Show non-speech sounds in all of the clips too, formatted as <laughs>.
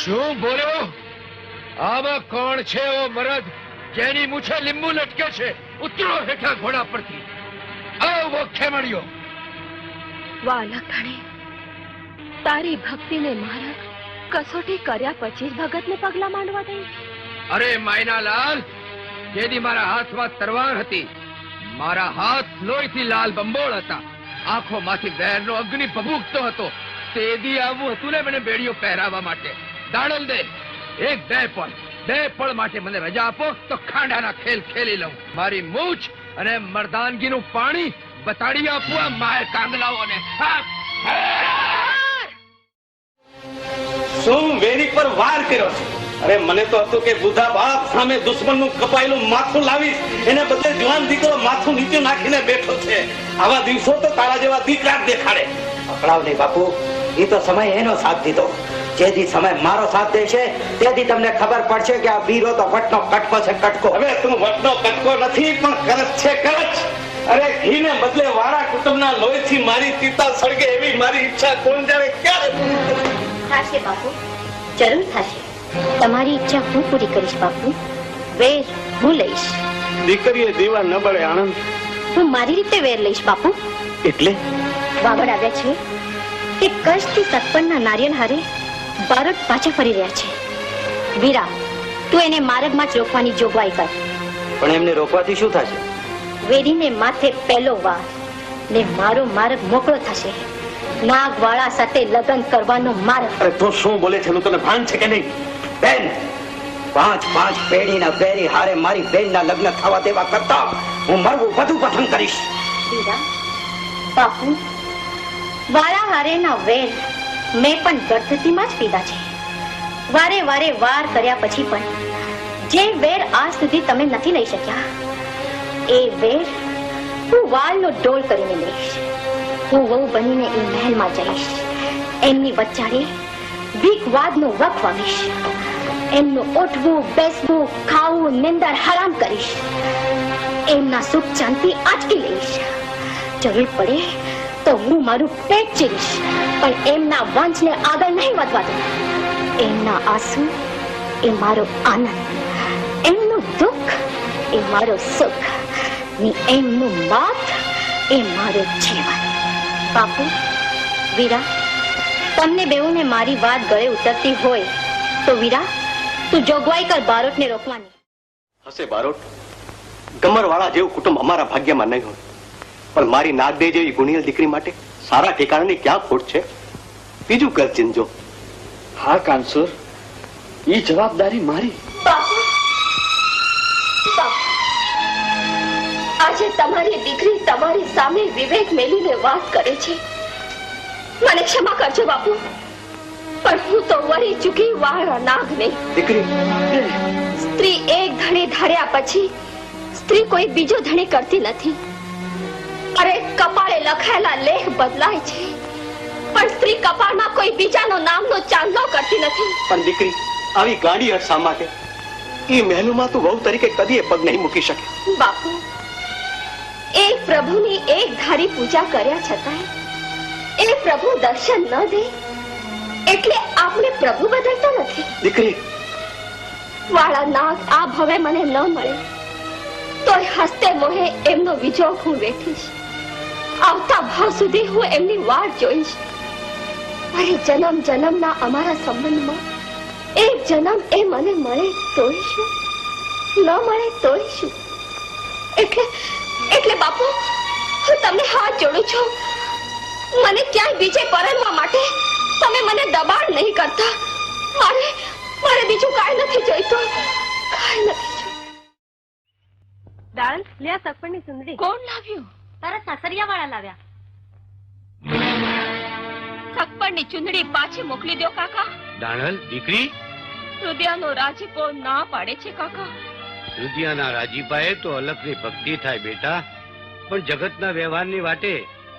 શું બોલ્યો આમાં કોણ છે ઓ મરદ જેની મૂછે લીંબુ લટકે છે? ઉતરો હેઠા ઘોડા પરથી. આવો ખેમણિયો વાલા કણે તારી ભક્તિને મારક કસોટી કર્યા પછી જ ભગતને પગલા માંડવા દઈ? અરે માયનાલાલ જેદી મારા હાથમાં તરવાર હતી મારા હાથ લોહીથી લાલ બંબોળ હતા. આંખોમાંથી વેરનો અગ્નિ ભભૂકતો હતો. તેદી આવું હતું ને મને બેડીઓ પહેરાવવા માટે. દાડલ એક બે પળ બે પળ માટે મને રજા આપો, તો ખાંડાના ખેલ ખેલી લઉં. મારી મૂછ અને મર્દાનગીનું પાણી બતાડી આપું આ માય કાંગલાઓને. શું વેરી પર વાર કર્યો છે. અરે, મને તો હતું કે બુધા બાપ સામે દુશ્મનનું કપાયેલું માથું લાવીશ. એને બદલે જવાન દીકરો માથું નીચે નાખીને બેઠો છે. આવા દિવસો તો તારા જેવા દીકરા દેખાડે. અકળાવ નહીં બાપુ, એ તો સમય એનો સાથ દીધો. જેથી સમય મારો સાથ દેશે તેથી તમને ખબર પડશે કે આ વીરો તો વટનો કટકો છે કટકો. હવે તું વટનો કટકો નથી પણ કરચ છે કરચ અરે ઘીને બદલે વાળા કુટુંબના લોહીથી મારી ચિતા સળગે એવી મારી ઈચ્છા કોણ જાણે ક્યારે થશે બાપુ જરૂર થશે. તમારી ઈચ્છા હું પૂરી કરીશ બાપુ. વેર હું લઈશ. દીકરીએ દીવા ન બળે આનંદ હું મારી રીતે વેર લઈશ બાપુ. એટલે? વાગડ આવ્યા છે કે કચ્છથી સતપણના નારિયેલ હારે બારોટ પાછા ફરી રહ્યા છે. વીરા તું એને માર્ગમાં જ રોકવાની જોગવાઈ કર. પણ એમને રોકવાથી શું થશે? વેરીને માથે પહેલો વાર ને મારો માર્ગ મોકળો થશે. નાગવાળા સાથે લગ્ન કરવાનો માર્ગ. અરે તું શું બોલે છે? તને ભાન છે કે નહીં? બેન પાંચ પાંચ પેઢીના બેરી હારે મારી બેનના લગ્ન થવા દેવા કરતા હું મરવું વધુ પસંદ કરીશ. વીરા બાપુ વાળા હારેના વેર મેં પણ ગર્ભવતીમાં જ પીધા છે. વારે વારે વાર કર્યા પછી પણ જે વેર આજ સુધી તમે નથી લઈ શક્યા, એ વેર હું વાલનો ડોલ કરીને લઈશ. હું વહુ બનીને એ મહેલમાં જઈશ. એમની વચ્ચારે ભીખવાદનો વખ વાગીશ. એમનું ઉઠવું બેસવું, ખાવું, નિંદર હરામ કરીશ. એમના સુખ શાંતિ આટકી લઈશ. જરૂર પડે તો હું મારું પેટ ચીરીશ. પણ એમના વંશને આગળ નહીં વધવા દઉં. એમના આંસુ એ મારો આનંદ. એમનું દુઃખ એ મારો સુખ. ને એમનું માત એ મારો જીવન. બાપુ, વીરા, તમને બેઉને મારી વાત ગળે ઉતરતી હોય તો વીરા, તું જોગવાઈ કર બારોટને રોકવાની. હશે બારોટ. ગમરવાળા જેવું કુટુંબ અમારા ભાગ્યમાં નહીં હોય. પણ મારી નાગદે જેવી ગુણિયલ દીકરી માટે સારા ઠેકાણાની ક્યાં ખોટ છે? બીજું કર ચિંજો. હા કાનસુર. એ જવાબદારી મારી. આજે તમારી દીકરી તમારી સામે વિવેક મેલીને વાત કરે છે. મને ક્ષમા કરજો બાપુ. પણ હું તો વળી ચૂકી નાગ નહીં. દીકરી. સ્ત્રી એક ધણી ધાર્યા પછી સ્ત્રી કોઈ બીજો ધણી કરતી નથી. અરે કપાળે લખાયેલા લેખ બદલાય છે. પણ સ્ત્રી કપાળમાં કોઈ બીજાનો નામનો ચાંદલો કરતી નથી. પણ દીકરી આવી ગાડી હટ માટે? એ મહેલોમાં તું વહુ તરીકે કદીએ પગ નહીં મૂકી શકે. બાપુ એ પ્રભુની એક ધારી પૂજા કર્યા છતાંય એ પ્રભુ દર્શન ન દે એટલે આપણે પ્રભુ બદલતા નથી. દીકરી. વાળા નાગ આ ભવે મને ન મળે. હસ્તે મોહે એમનો વિજોગ હું વેઠીશ આવતા ભાવ સુધી હું એમની વાટ જોઈશ અરે જન્મ જન્મના અમારા સંબંધમાં એક જન્મ એ મને મળે તોય શું ન મળે તોય શું એટલે એટલે બાપુ હું તમને હાથ જોડું છું મને ક્યાંય બીજે પરણવા માટે તમે મને દબાણ નહીં કરતા મારે મારે બીજું કાંઈ નથી જોઈતું કાંઈ નથી દાળ લે આ સગપણની સુંદરી. કોણ લાવ્યું? તારા સાસરિયા વાળા લાવ્યા. સકપણની ચુંદડી પાછી મોકલી દો કાકા. દાણલ દીકરી? રુદિયાનો રાજીપો ના પાડે છે કાકા. રુદિયાના રાજીપાએ તો અલગની ભક્તિ થાય બેટા. પણ જગતના વ્યવહારની વાટે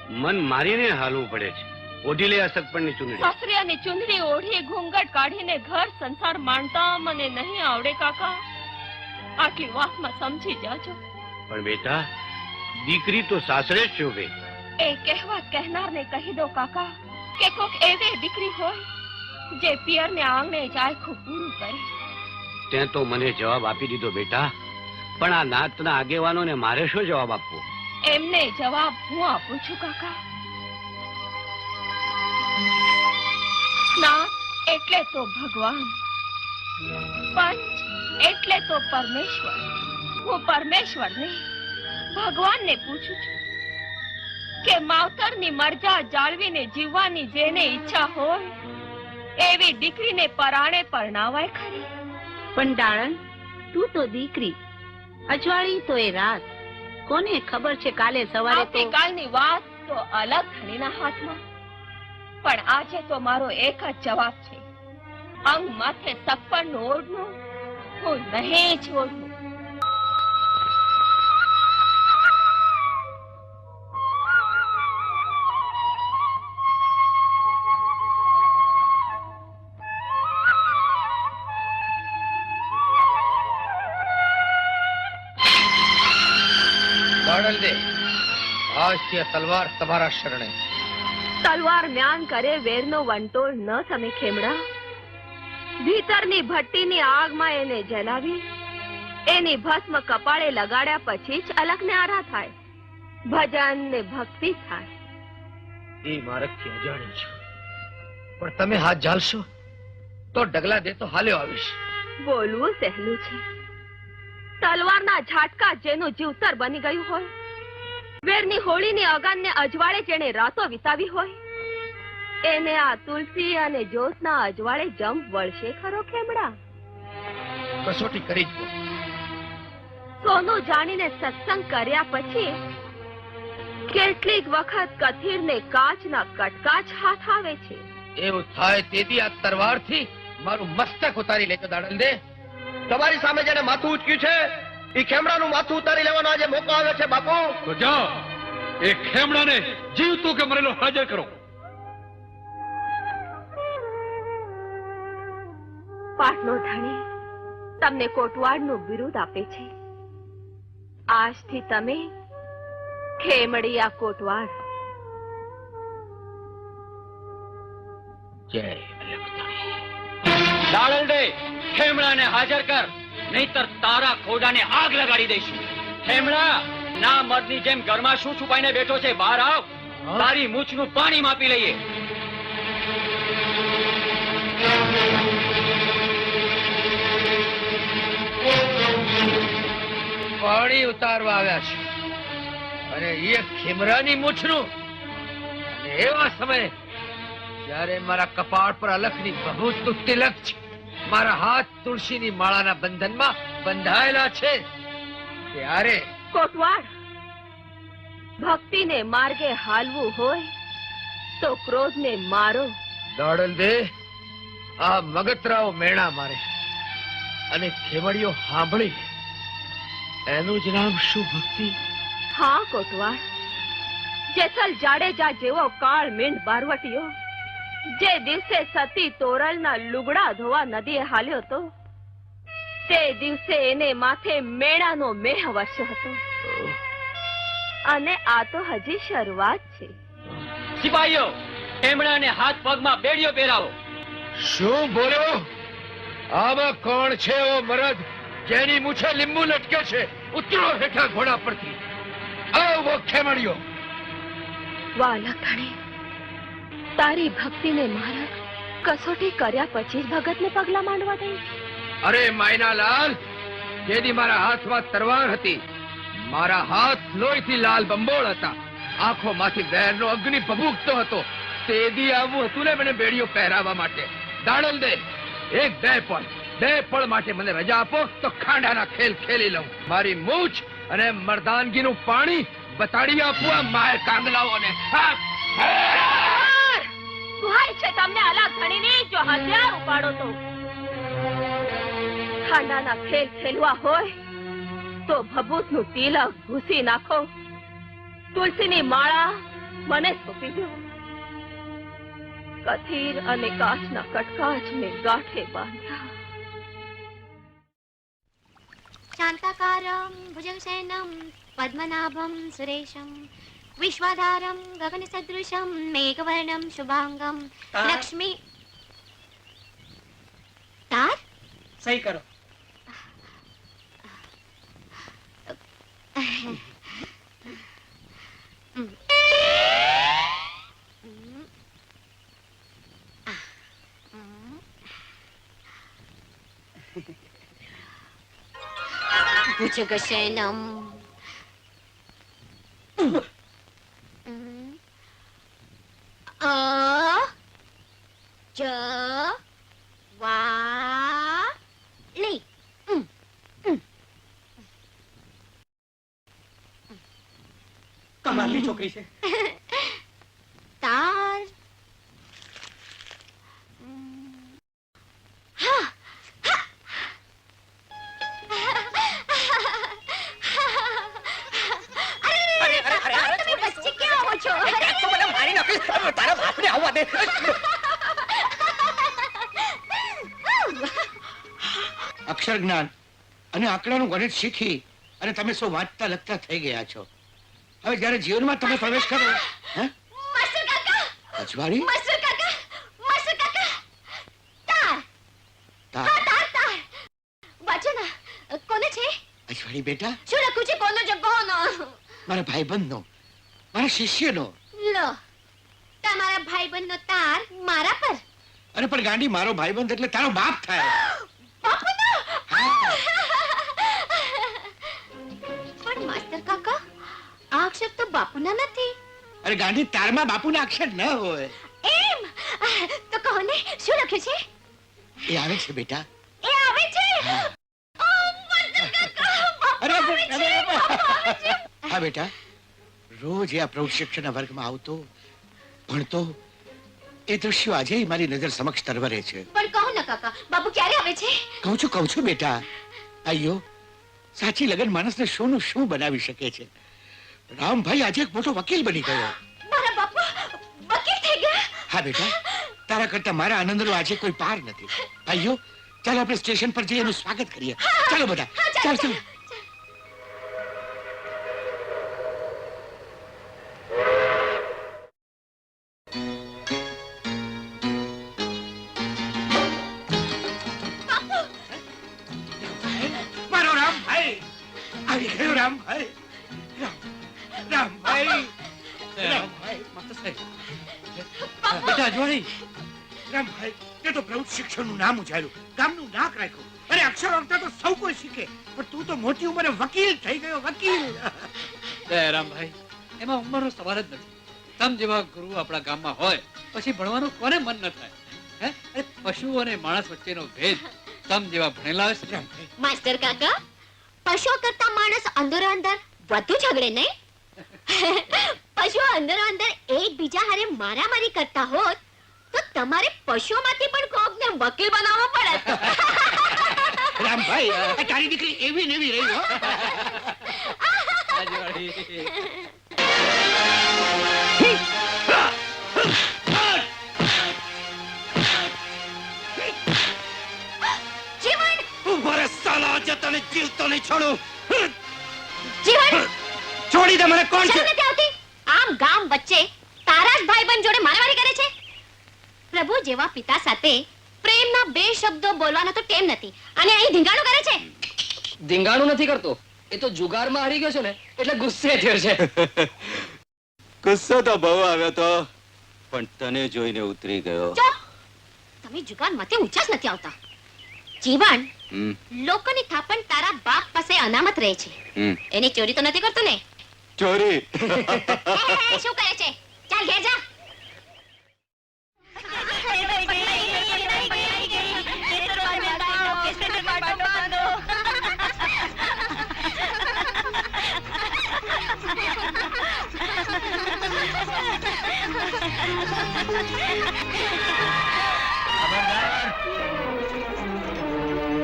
મન મારીને હાલવું પડે છે. ઓઢી લે આ સકપણની ચુંદડી. સાસરિયાની ચુંદડી ઓઢી ઘૂંઘટ કાઢીને ઘર સંસાર માણતા મને નહીં આવડે કાકા. આટલી વાતમાં સમજી જાજો. પણ બેટા દીકરી તો સાસરે જ શોભે. એ કહેવત કહેનારને કહી દો કાકા કે કોક એવી દીકરી હોય જે પિયરને આંગણે જાય ખૂબ પૂરું કરે. તે તો મને જવાબ આપી દીધો બેટા પણ આ નાતના આગેવાનોને મારે શું જવાબ આપવો? એમને જવાબ હું આપું છું કાકા. ના એટલે તો ભગવાન પંચ એટલે તો પરમેશ્વર. હું પરમેશ્વરને ભગવાનને પૂછું છું કે માવતરની મરજા જાળવીને જીવવાની જેને ઈચ્છા હોય એવી દીકરીને પરાણે પરણાવાય ખરી? પણ દાણન તું તો દીકરી અજવાળી તો એ રાત. કોને ખબર છે કાલે સવારે તો કાલની વાત તો અલગ ધણીના હાથમાં. પણ આજે તો મારો એક જ જવાબ છે. અંગ માથે સપ્પનનું ઓઢનું હું નહીં છોડું. દે આજથી તલવાર તમારા શરણે. તલવાર મ્યાન કરે વેરનો વંટોળ ન સમે ખેમડા. ભીતરની ભટ્ટીની આગમાં એને જલાવી એની ભસ્મ કપાળે લગાડ્યા પછી જ અલગને આરા થાય. ભજન ને ભક્તિ થાય. એ મારકથી અજાણી છું? પણ તમે હાથ ઝાલશો તો ડગલા દે તો હાલ્યો આવીશ. બોલવું સહેલું છે. તલવારના ઝાટકા જેનું જીવતર બની ગયું હોય વેરની હોળીની અગાનને અજવાળે જેણે રાતો વિતાવી હોય એને આ તુલસી અને જ્યોતના અજવાળે જમ વળશે ખરો ખેમડા? કસોટી કરી જ સોનું જાણીને સત્સંગ કર્યા પછી કેટલીક વખત કથીરને કાચના કટકા જ હાથ આવે છે. એવું થાય તેથી આ તરવારથી મારું મસ્તક ઉતારી લેજો દાડલ દે. તમારી સામે જેને માથું ઉચક્યું છે એ ખેમડાનું માથું ઉતારી લેવાનો આજે મોકો આવ્યો છે બાપુ. તો જાઓ. એ ખેમડાને જીવતું કે મરેલો હાજર કરો. પાટનો ધણી તમને કોટવાડનું બિરુદ આપે છે. આજથી તમે ખેમડિયા કોટવાડ જય. દે ખેમડાને હાજર કર નહીતર તારા ખોડાને આગ લગાડી દઈશું. ખેમડા ના મર્દની જેમ ઘરમાં શું છુપાઈને બેઠો છે બહાર આવ. તારી મૂછનું પાણી માપી લઈએ. પાણી ઉતારવા આવ્યા છે. અને એ ખેમરાની મૂછનું. એવા સમયે જ્યારે મારા કપાળ પર અલખની બહુતનું તિલક છે. મારા હાથ તુલસીની માળાના બંધનમાં બંધાયેલા છે. ત્યારે કોટવાડ ભક્તિને માર્ગે હાલવું હોય તો ક્રોધને મારો. દોડલ દે આ મગતરાઓ મેણા મારે અને ખેવડીઓ સાંભળી એનું જ નામ શું ભક્તિ? હા કોટવાડ જેસલ જાડેજા જેવો કાળ મીંડ બારવટીયો જે દિવસે સતી તોરલના લુગડા ધોવા નદીએ હાલ્યો હતો તે દિવસે એને માથે મેણાનો મેહ વર્ષ હતો. અને આ તો હજી શરૂઆત છે. સિપાહીઓ એમણાને હાથ પગમાં બેડીઓ પહેરાવો. શું બોલ્યો આમાં કોણ છે ઓ મરદ જેની મૂછે લીંબુ લટકે છે? ઉતરો હેઠા ઘોડા પરથી. આવો ખેમણિયો ધણી તારી ભક્તિને મારા કસોટી કર્યા પછી જ ભગતને પગલા માંડવા દઈ. અરે માયનાલાલ જેદી મારા હાથમાં તરવાર હતી, મારા હાથ લોહીથી લાલ બંબોળ હતા. આંખોમાંથી વેરનો અગ્નિ ભભૂકતો હતો. તેદી આવું હતું ને મને બેડીઓ પહેરાવવા માટે. દાડલ દે, એક બે પળ બે પળ માટે મને રજા આપો, તો ખાંડાના ખેલ ખેલી લઉં. મારી મૂછ અને મર્દાનગીનું પાણી બતાડી આપું આ માય કાંગલાઓને હા! ભાઈ છે તમને અલા ધણીને જો હથિયાર ઉપાડો તો. ખાંડાના ખેલ ખેલવા હોય તો ભભૂતનું તિલક ઘૂસી નાખો. તુલસીની માળા મને સોંપી દો. કથિર અને કાચના કટકાચને ગાંઠે બાંધ્યા. શાંતાકારમ ભુજંગ સૈનમ પદ્મનાભમ સુરેશમ. વિશ્વાધારમ ગગન સદૃશમ મેઘવર્ણમ શુભાંગમ લક્ષ્મી તાર સહી કરો ભુજગશયનમ અ જ વા લી. કમાલની છોકરી છે. <laughs> અક્ષર જ્ઞાન અને આંકડાનું ગણિત શીખી અને તમે સૌ વાંચતા લખતા થઈ ગયા છો. હવે જ્યારે જીવનમાં તમે પ્રવેશ કરો હે? અજવાળી? બેટા? શું લખું છે? કોનો છે? મારા ભાઈબંધનો. મારા શિષ્યનો. લો તમારા ભાઈબંધનો તાર મારા પર. અરે પણ ગાંડી મારો ભાઈબંધ એટલે તારો બાપ થાય. અરે ગાંધી તારમાં બાપુના અક્ષર ન હોય. એમ? તો કહો ને શું લખ્યું છે? એ આવે છે બેટા. એ આવે છે? ઓ, વર્ધન કાકા, અરે, અરે. હા બેટા. રોજ આ પ્રૌઢ શિક્ષણના વર્ગમાં આવતો ભણતો. એ દ્રશ્યો આજે મારી નજર સમક્ષ તરવરે છે. પણ કહો ને કાકા બાપુ ક્યારે આવે છે? કહું છું કહું છું બેટા. આયો સાચી લગન માણસને શું નું શું બનાવી શકે છે? રામભાઈ આજે એક મોટો વકીલ બની ગયો. મારા બાપુ વકીલ થઈ ગયા? હા બેટા તારા કરતા મારા આનંદનો આજે કોઈ પાર નથી. ભાઈઓ ચાલો આપણે સ્ટેશન પર જઈ એનું સ્વાગત કરીએ. ચાલો બધા ચાલો. ચાલ. બેટા અજવાણી રામભાઈ તે તો પ્રૌઢ શિક્ષણનું નામ ઉછાર્યું ગામનું નાક રાખ્યું. અરે અક્ષર આવતા તો સૌ કોઈ શીખે. પણ તું તો મોટી ઉંમરે વકીલ થઈ ગયો વકીલ. રામભાઈ એમાં ઉંમરનો સવાલ જ નથી. તમ જેવા ગુરુ આપણા ગામમાં હોય પછી ભણવાનું કોને મન ન થાય? હે? અરે પશુ અને માણસ વચ્ચેનો ભેદ તમ જેવા ભણેલા હોય છે રામભાઈ માસ્ટર કાકા પશુ કરતા માણસ અંદર અંદર વધુ ઝઘડે નહીં? પશુઓ અંદર અંદર એકબીજા હારે મારામારી કરતા હોત તો તમારે પશુઓમાંથી પણ કોકને વકીલ બનાવવો પડે. રામભાઈ આ તારી દીકરી એવી ને એવી રહી હો. જીવન! ઊભો રે સાલા આજે તને જીવતો નહીં છોડું. જીવન! છોડી દે મને કોણ છે? નથી આવતી? આમ ગામ વચ્ચે તારા જ ભાઈબંધ જોડે મારામારી કરે છે? પ્રભુ જેવા પિતા સાથે પ્રેમના બે શબ્દો બોલવાનો તો ટેમ નથી. અને અહીં ધીંગાણું કરે છે? ધીંગાણું નથી કરતો. એ તો જુગારમાં હારી ગયો છે ને એટલે ગુસ્સે થયો છે. <laughs> ગુસ્સો તો બહુ આવ્યો તો પણ તને જોઈને ઉતરી ગયો. તમે તમે જુગારમાંથી ઊંચા જ નથી આવતા. જીવન લોકોની થાપણ તારા બાપ પાસે અનામત રહે છે. એની ચોરી તો નથી કરતો ને? ચોરી. શું કરે છે ચાલ ઘેર જા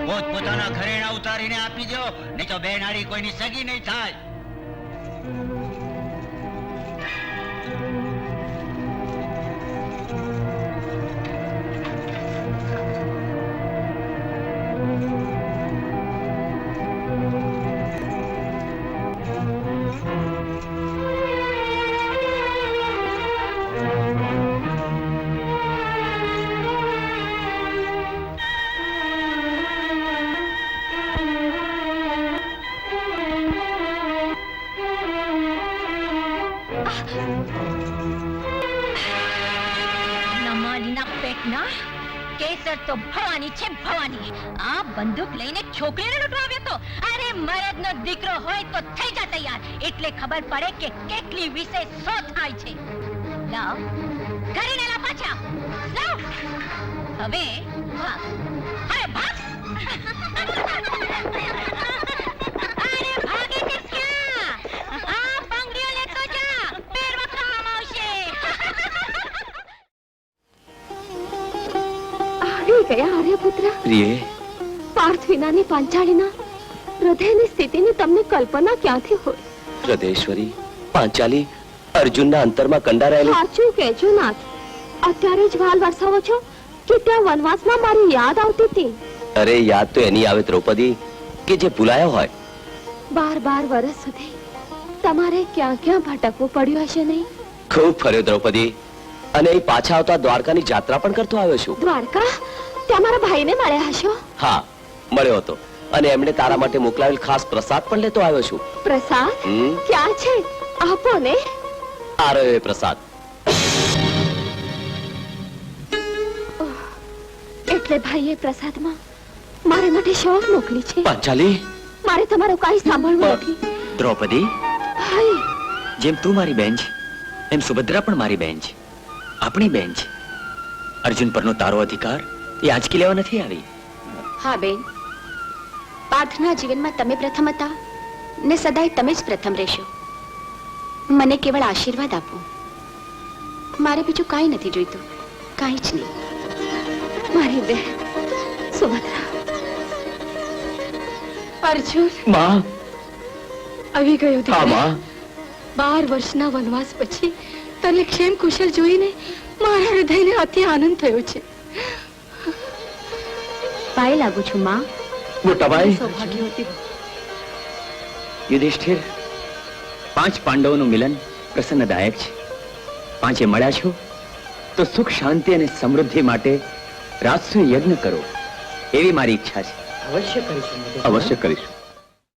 પોતપોતાના ઘરેણા ઉતારીને આપી દો નહીં તો બે નાળી કોઈની સગી નહીં થાય. ભવાની ભવાની. આ બંદૂક લઈને છોકરીને લૂંટવા આવ્યો તો. અરે મરદનો દીકરો હોય તો થઈ જા તૈયાર. એટલે ખબર પડે કે કેટલી વિશે સો થાય છે. લાવ. કરીને લા પાછા. લાવ. હવે, હા. અરે ભાગ. ગયા આર્યપુત્ર પાર્થ વિનાની પાંચાળીના હૃદયની સ્થિતિની તમને કલ્પના ક્યાંથી હોય? હૃદયેશ્વરી પાંચાલી અર્જુનના અંતરમાં કંડારાયેલું સાચું કહેજો નાથ. અત્યારે જ વાલ વરસાવો છો. કે ત્યાં વનવાસમાં મારી યાદ આવતી હતી. અરે યાદ તો એની આવે દ્રૌપદી કે જે ભૂલાયો હોય. બાર બાર વર્ષ સુધી તમારે ક્યાં ક્યાં ભટકવું પડ્યું હશે નહીં? ખૂબ ફર્યો દ્રૌપદી. અને એ પાછા આવતા દ્વારકાની જાત્રા પણ કરતો આવ્યો છું. દ્વારકા? ત્યાં મારા ભાઈને મળ્યા હશો? હા મળ્યો હતો. અને એમણે તારા માટે મોકલાવેલ ખાસ પ્રસાદ પણ લેતો આવ્યો છું. પ્રસાદ? ક્યાં છે? આપો ને. આ રહ્યો એ પ્રસાદ. એટલે ભાઈએ પ્રસાદમાં મારે માટે શોખ મોકલી છે. પાંચાલી? મારે તમારું કાંઈ સાંભળવું નથી. દ્રૌપદી ભાઈ. જેમ તું મારી બેન છે એમ સુભદ્રા પણ મારી બેન છે. આપણી બેન છે. અર્જુન પરનો તારો અધિકાર એ લેવા નથી આવી? હા બેન. પાર્થના જીવનમાં તમે પ્રથમ હતા ને સદાય તમે જ પ્રથમ રહેશો. મને કેવળ આશીર્વાદ આપો. મારે બીજું કાંઈ નથી જોઈતું. કાંઈ જ નહીં. મારી બે સુભદ્રા. અર્જુન. માં. આવી ગયો હા માં. બાર વર્ષના વનવાસ પછી તને ક્ષેમ કુશલ જોઈને મારા હૃદયને અતિ આનંદ થયો છે. પાય લાગુ છું માં મોટાભાઈ સૌભાગ્યવતી યુધિષ્ઠિર પાંચ પાંડવોનું મિલન પ્રસન્નદાયક છે પાંચે મળ્યા છો તો સુખ શાંતિ અને સમૃદ્ધિ માટે રાજસુ યજ્ઞ કરો એવી મારી ઈચ્છા છે અવશ્ય કરીશું અવશ્ય કરીશું